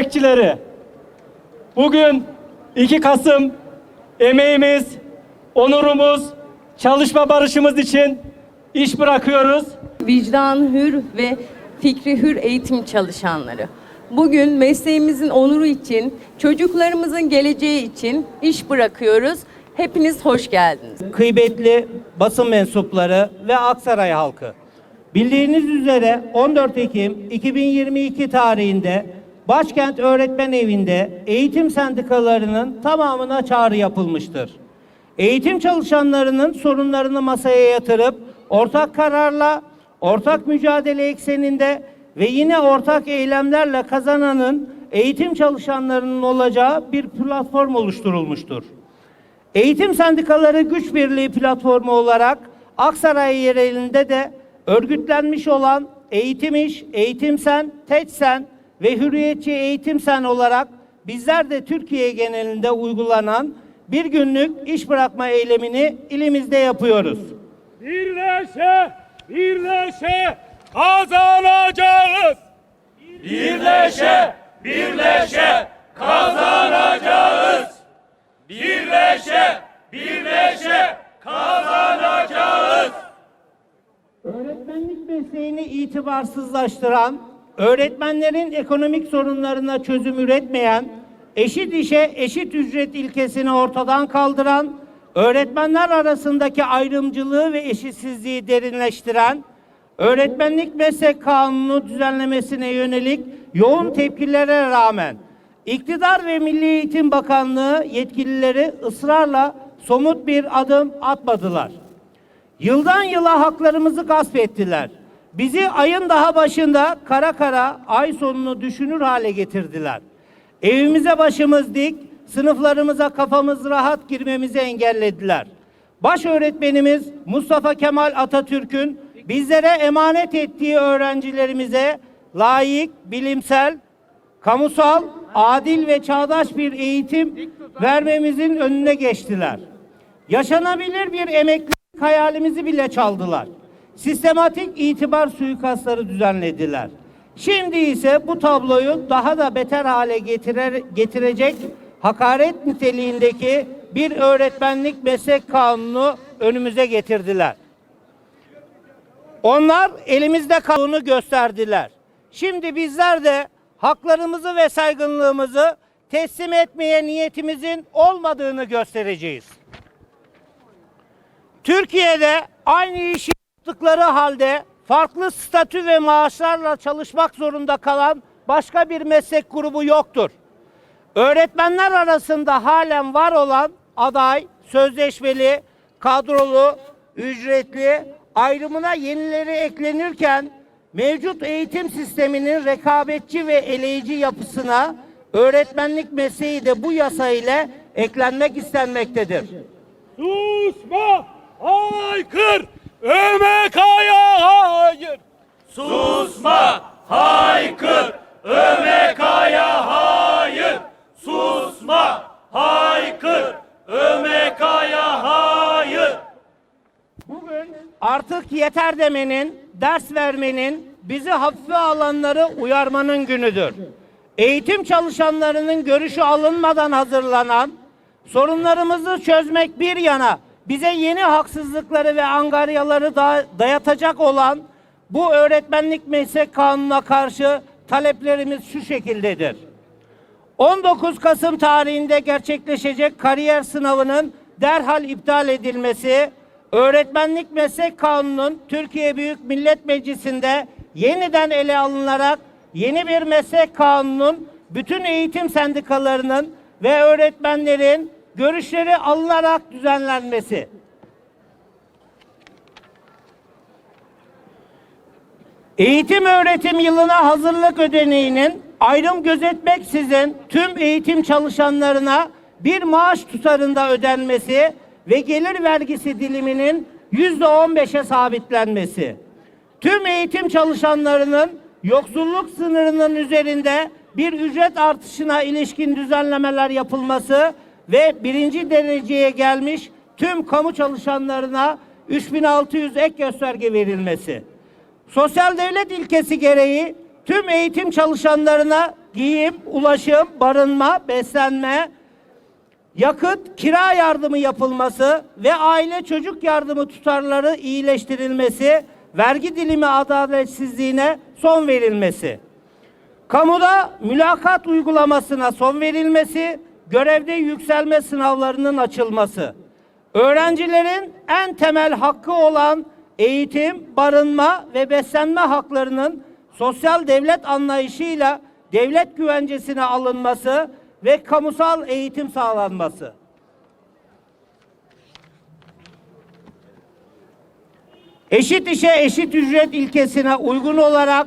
emekçileri. Bugün 2 Kasım emeğimiz, onurumuz, çalışma barışımız için iş bırakıyoruz. vicdan hür ve fikri hür eğitim çalışanları. Bugün mesleğimizin onuru için, çocuklarımızın geleceği için iş bırakıyoruz. Hepiniz hoş geldiniz. kıymetli basın mensupları ve Aksaray halkı. Bildiğiniz üzere 14 Ekim 2022 tarihinde Başkent Öğretmen Evi'nde eğitim sendikalarının tamamına çağrı yapılmıştır. Eğitim çalışanlarının sorunlarını masaya yatırıp ortak kararla, ortak mücadele ekseninde ve yine ortak eylemlerle kazananın eğitim çalışanlarının olacağı bir platform oluşturulmuştur. Eğitim Sendikaları Güç Birliği platformu olarak Aksaray yerelinde de örgütlenmiş olan Eğitim İş, Eğitim Sen, Teçsen ve Hürriyetçi Eğitim Sen olarak bizler de Türkiye genelinde uygulanan bir günlük iş bırakma eylemini ilimizde yapıyoruz. Birleşe, birleşe kazanacağız. Birleşe, birleşe kazanacağız. Birleşe, birleşe kazanacağız. Öğretmenlik mesleğini itibarsızlaştıran, öğretmenlerin ekonomik sorunlarına çözüm üretmeyen, eşit işe eşit ücret ilkesini ortadan kaldıran, öğretmenler arasındaki ayrımcılığı ve eşitsizliği derinleştiren, öğretmenlik meslek kanunu düzenlemesine yönelik yoğun tepkilere rağmen İktidar ve Milli Eğitim Bakanlığı yetkilileri ısrarla somut bir adım atmadılar. Yıldan yıla haklarımızı gasp ettiler. Bizi ayın daha başında kara kara ay sonunu düşünür hale getirdiler. Evimize başımız dik, sınıflarımıza kafamız rahat girmemizi engellediler. Baş öğretmenimiz Mustafa Kemal Atatürk'ün bizlere emanet ettiği öğrencilerimize layık, bilimsel, kamusal, adil ve çağdaş bir eğitim vermemizin önüne geçtiler. Yaşanabilir bir emeklilik hayalimizi bile çaldılar. Sistematik itibar suikastları düzenlediler. Şimdi ise bu tabloyu daha da beter hale getirer, getirecek hakaret niteliğindeki bir öğretmenlik meslek kanunu önümüze getirdiler. Onlar elimizde kanunu gösterdiler. Şimdi bizler de haklarımızı ve saygınlığımızı teslim etmeye niyetimizin olmadığını göstereceğiz. Türkiye'de aynı işi yaptıkları halde farklı statü ve maaşlarla çalışmak zorunda kalan başka bir meslek grubu yoktur. Öğretmenler arasında halen var olan aday, sözleşmeli, kadrolu, ücretli ayrımına yenileri eklenirken mevcut eğitim sisteminin rekabetçi ve eleyici yapısına öğretmenlik mesleği de bu yasa ile eklenmek istenmektedir. Susma, haykır, ÖMK'ya hayır. Susma, haykır, ÖMK'ya hayır. Susma, haykır, ÖMK'ya hayır. Bugün artık yeter demenin, ders vermenin, bizi hafife alanları uyarmanın günüdür. Eğitim çalışanlarının görüşü alınmadan hazırlanan, sorunlarımızı çözmek bir yana bize yeni haksızlıkları ve angaryaları da dayatacak olan bu öğretmenlik meslek kanununa karşı taleplerimiz şu şekildedir. 19 Kasım tarihinde gerçekleşecek kariyer sınavının derhal iptal edilmesi, öğretmenlik meslek kanunun Türkiye Büyük Millet Meclisi'nde yeniden ele alınarak yeni bir meslek kanunun bütün eğitim sendikalarının ve öğretmenlerin görüşleri alınarak düzenlenmesi. Eğitim öğretim yılına hazırlık ödeneğinin ayrım gözetmeksizin tüm eğitim çalışanlarına bir maaş tutarında ödenmesi ve gelir vergisi diliminin yüzde on beşe sabitlenmesi. Tüm eğitim çalışanlarının yoksulluk sınırının üzerinde bir ücret artışına ilişkin düzenlemeler yapılması ve birinci dereceye gelmiş tüm kamu çalışanlarına 3600 ek gösterge verilmesi. Sosyal devlet ilkesi gereği tüm eğitim çalışanlarına giyim, ulaşım, barınma, beslenme, yakıt, kira yardımı yapılması ve aile çocuk yardımı tutarları iyileştirilmesi, vergi dilimi adaletsizliğine son verilmesi. Kamuda mülakat uygulamasına son verilmesi, görevde yükselme sınavlarının açılması. Öğrencilerin en temel hakkı olan eğitim, barınma ve beslenme haklarının sosyal devlet anlayışıyla devlet güvencesine alınması ve kamusal eğitim sağlanması. Eşit işe eşit ücret ilkesine uygun olarak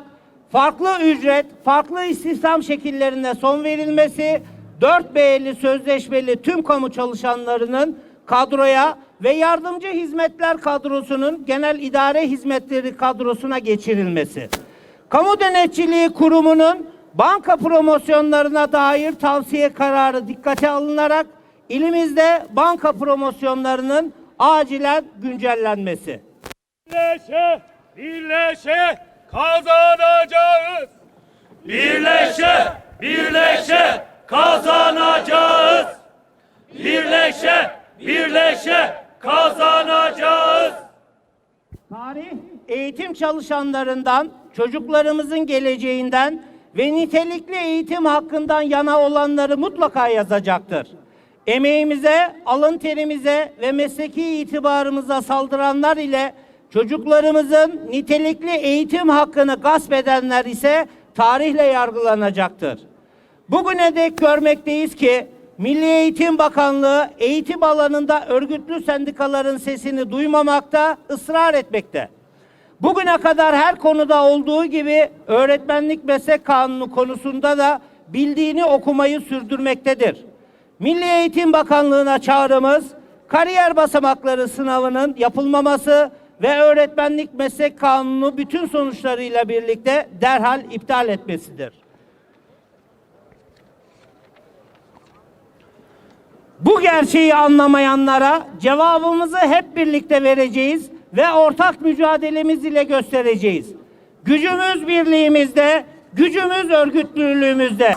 farklı ücret, farklı istihdam şekillerine son verilmesi, 4B'li sözleşmeli tüm kamu çalışanlarının kadroya ve yardımcı hizmetler kadrosunun genel idare hizmetleri kadrosuna geçirilmesi. Kamu Denetçiliği Kurumu'nun banka promosyonlarına dair tavsiye kararı dikkate alınarak ilimizde banka promosyonlarının acilen güncellenmesi. Birleşe, birleşe kazanacağız. Birleşe, birleşe kazanacağız. Birleşe, birleşe kazanacağız. Tarih eğitim çalışanlarından, çocuklarımızın geleceğinden ve nitelikli eğitim hakkından yana olanları mutlaka yazacaktır. Emeğimize, alın terimize ve mesleki itibarımıza saldıranlar ile çocuklarımızın nitelikli eğitim hakkını gasp edenler ise tarihle yargılanacaktır. Bugüne dek görmekteyiz ki Milli Eğitim Bakanlığı eğitim alanında örgütlü sendikaların sesini duymamakta, ısrar etmekte. Bugüne kadar her konuda olduğu gibi öğretmenlik meslek kanunu konusunda da bildiğini okumayı sürdürmektedir. Milli Eğitim Bakanlığı'na çağrımız kariyer basamakları sınavının yapılmaması ve öğretmenlik meslek kanunu bütün sonuçlarıyla birlikte derhal iptal etmesidir. Bu gerçeği anlamayanlara cevabımızı hep birlikte vereceğiz ve ortak mücadelemiz ile göstereceğiz. Gücümüz birliğimizde, gücümüz örgütlülüğümüzde.